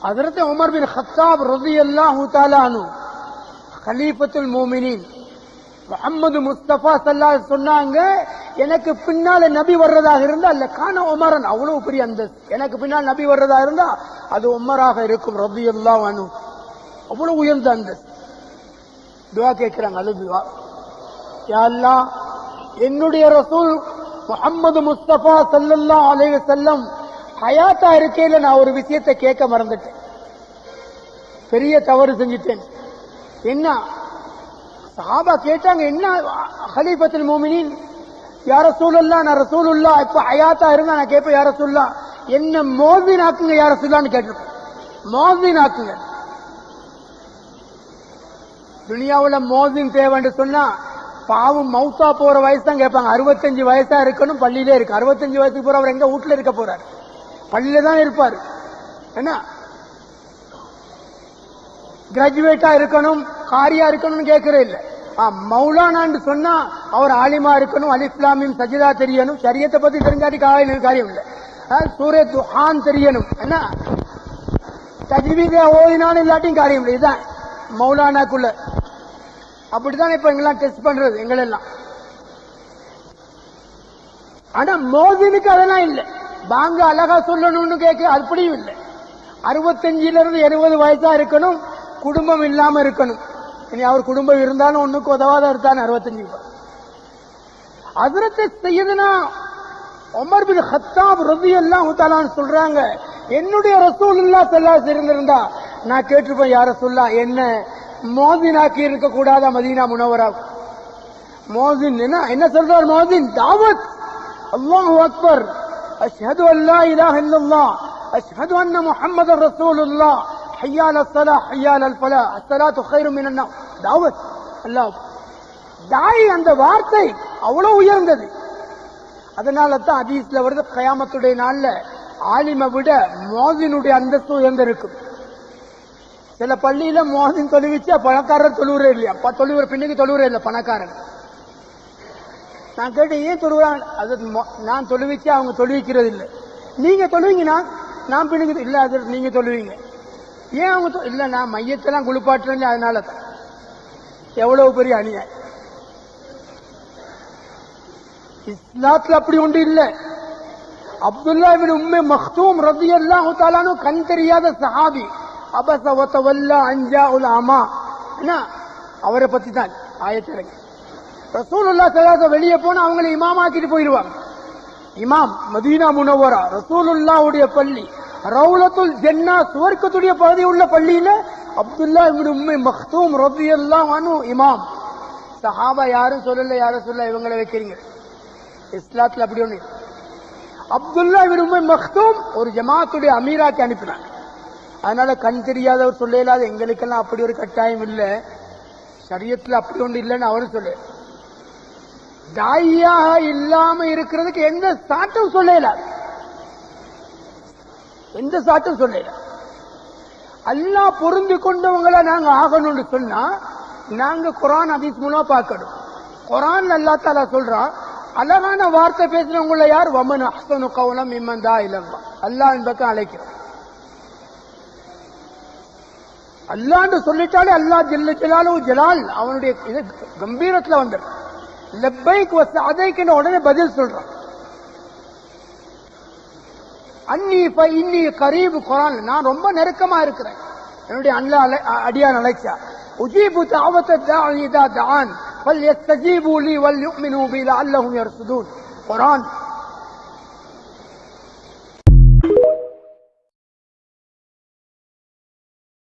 ஹதரத் Umar பின் ஹத்தாப் ரதி அல்லாஹு தாலானு கலீஃபத்துல் மோமினின் முகமது முஸ்தபா சல்லா சொன்னாங்க எனக்கு பின்னால நபி வர்றதாக இருந்தா அல்ல காண உமரன் அவ்வளவு பெரிய அந்த எனக்கு பின்னால் நபி வர்றதா இருந்தா அது உமராக இருக்கும் ரபி அல்லா அனு அவ்வளவு உயர்ந்த அந்த துவா கேட்கிறாங்க அது துவா. யா அல்லாஹ், என்னுடைய ரசூல் முகமது முஸ்தபா சல்லல்லா அலைய செல்லம் ஹயாத்தா இருக்கையில் நான் ஒரு விஷயத்தை கேட்க மறந்துட்டேன். பெரிய தவறு செஞ்சிட்டேன். என்ன? சாபா கேட்டாங்க என்ன ஹலீஃபத்துல் மூமினின்? யார சூழல்லா நான் ரசூலுல்லா இப்ப ஹயாத்தா இருந்தா நான் கேட்பேன் யார சொல்லா என்ன மோதின் ஆக்குங்க யார சொல்லான்னு கேட்டிருப்பேன் மோதின் ஆக்குங்க. துனியாவுல மோதின் தேவைன்னு சொன்னா பாவம் மவுத்தா போற வயசு தான் கேட்பாங்க. அறுபத்தஞ்சு வயசா இருக்கணும் பள்ளியிலே இருக்கு. அறுபத்தஞ்சு வயசுக்கு போற அவர் எங்க வீட்டுல இருக்க போறாரு? பள்ளியில தான் இருப்பார். என்ன? கிராஜுவேட்டா இருக்கணும் காரியா இருக்கணும்னு கேட்கறே இல்ல. ஆ, மௌலானான்னு சொன்னா அவர் ஆலிமா இருக்கணும் அலிஸ்லாமியும் சஜிதா தெரியணும் சரியத்தை பத்தி தெரிஞ்சாட்டி காலையில் காரியம் இல்லை. சூரிய துஹான் தெரியணும். என்ன? தஜ்வீதே ஓதினாலும் இல்லாட்டியும் காரியம் இல்லை. இதுதான் மௌலானாக்குள்ள. அப்படிதான் இப்ப எங்கெல்லாம் டெஸ்ட் பண்றது எங்களெல்லாம். ஆனா மோதினுக்கு அதெல்லாம் இல்லை. பாங்க அழகா சொல்லணும்னு கேட்க அப்படியும் இல்லை. அறுபத்தஞ்சுல இருந்து எழுபது வயசா இருக்கணும் குடும்பம் இல்லாம இருக்கணும். இனி அவர் குடும்பம் இருந்தாலும் ஒண்ணுக்கு உதவாத இருந்தான் அறுபத்தஞ்சு அதிரத்தை செய்யுதுன்னா ஒமர் பின் ஹத்தாப் ரவி எல்லாம் சொல்றாங்க. என்னுடைய ரசூலுல்லா செல்லா இருந்திருந்தா நான் கேட்டிருப்பேன் யார சொல்லா என்ன? மோதினாக்கி இருக்க கூடாதா மதீனா முனவரா? மோதின் என்ன என்ன சொல்றார் மோதின் தாவத் அல்லாஹ் அக்பர். அஷ்ஹது الله. أشهد أن அஷ்ஹது رسول முஹம்மது حي على அஸ்ஸலா حي على ஃபலா الصلاة خير من النوم. தாவத் அல்லாஹ் தாய் அந்த வார்த்தை அவ்வளவு உயர்ந்தது. அதனால தான் அதீஸ்ல வருது கயாமத்துடைய நாள்ல ஆலிமை விட மோதினுடைய அந்தஸ்து உயர்ந்திருக்கும். சில பள்ளியில மோதின் தொழுவிச்சா பணக்காரர் தொழுவுறே இல்லையா? ப- தொழுவுற பின்னுக்கு தொழுவுறே இல்லை பணக்காரன் நான் கேட்டேன் ஏன் தொழுவுறாங்க அது மொ- நான் தொழுவிச்சா அவங்க தொழுவிக்கிறது இல்லை நீங்க தொழுவீங்கன்னா நான் பின்னுக்கு இல்லை அது நீங்க தொழுவீங்க. ஏன் அவங்க இல்லை நான் மையத்தெல்லாம் குளிப்பாட்டுறேன் அதனால தான். எவ்வளவு பெரிய அநியாயம். இஸ்லாத்துல அப்படி ஒன்று இல்லை. அப்துல்லா உண்மை மஹ்தூம் மக்தூம் எல்லாம் தஆலானு கண் தெரியாத சஹாபி. அபஸ வதவல்லா அன்ஜா உல் அமா. என்ன? அவரை பத்தி தான் ஆயத்திறங்க ரசூலுல்லா ஸல்லல்லாஹு வெளியே போன அவங்களை இமாமாக்கிட்டு போயிடுவாங்க இமாம் மதீனா முனவரா ரசூலுல்லாவுடைய பள்ளி. ரவுலத்துல் ஜென்னா சுவர்க்கத்துடைய பகுதி உள்ள பள்ளியில அப்துல்லா இப்னு உம்மே மக்தூம் ரலியல்லாஹு அன்ஹு இமாம். சஹாபா யாரும் சொல்லல யாரும் சொல்ல இவங்களை வைக்கிறீங்க. இஸ்லாத்துல அப்படி ஒண்ணு அப்துல்லா இவர் உண்மை மஹ்தூம் ஒரு ஜமாத்துடைய அமீராக்கு அனுப்பினாங்க அதனால கண் தெரியாதவர் சொல்ல இல்லாத எங்களுக்கெல்லாம் அப்படி ஒரு கட்டாயம் இல்லை. சரியத்துல அப்படி ஒன்று இல்லைன்னு அவரும் சொல்லு தாயாக இல்லாம இருக்கிறதுக்கு எந்த சாட்டும் சொல்லல. எந்த சாட்டும் சொல்லல. அல்லாஹ் பொருந்தி கொண்டவங்களை நாங்க ஆகணும்னு சொன்னா நாங்க குரான் அதிஸ் மூலம் பார்க்கணும். குரான் அல்லா தாலா சொல்றான் அழகான வார்த்தை பேசினவங்கள யார்? வமன் அஹ்சனு கவுலம் இம்மன் தா அல்லாஹ் பக்கம் அழைக்கிறோம் அல்லான்னு சொல்லிட்டாலே அல்லாஹ் ஜெல்ல ஜலாலு ஜலால் அவனுடைய இது கம்பீரத்துல வந்துடும் லெப்பைக்கு அதைக்குன்னு உடனே பதில் சொல்றான் அன்னி இப்ப இன்னி கரீபு குரான் நான் ரொம்ப நெருக்கமா இருக்கிறேன். என்னுடைய அண்ணா அலை- அ- அடியான் அழைச்சா உஜீபு தாவத்த தாஇதா தான் பல் யஸ்தஜீபு லி வல் யுமினு பி லஅல்லஹும் யர்சுதூன். குரான்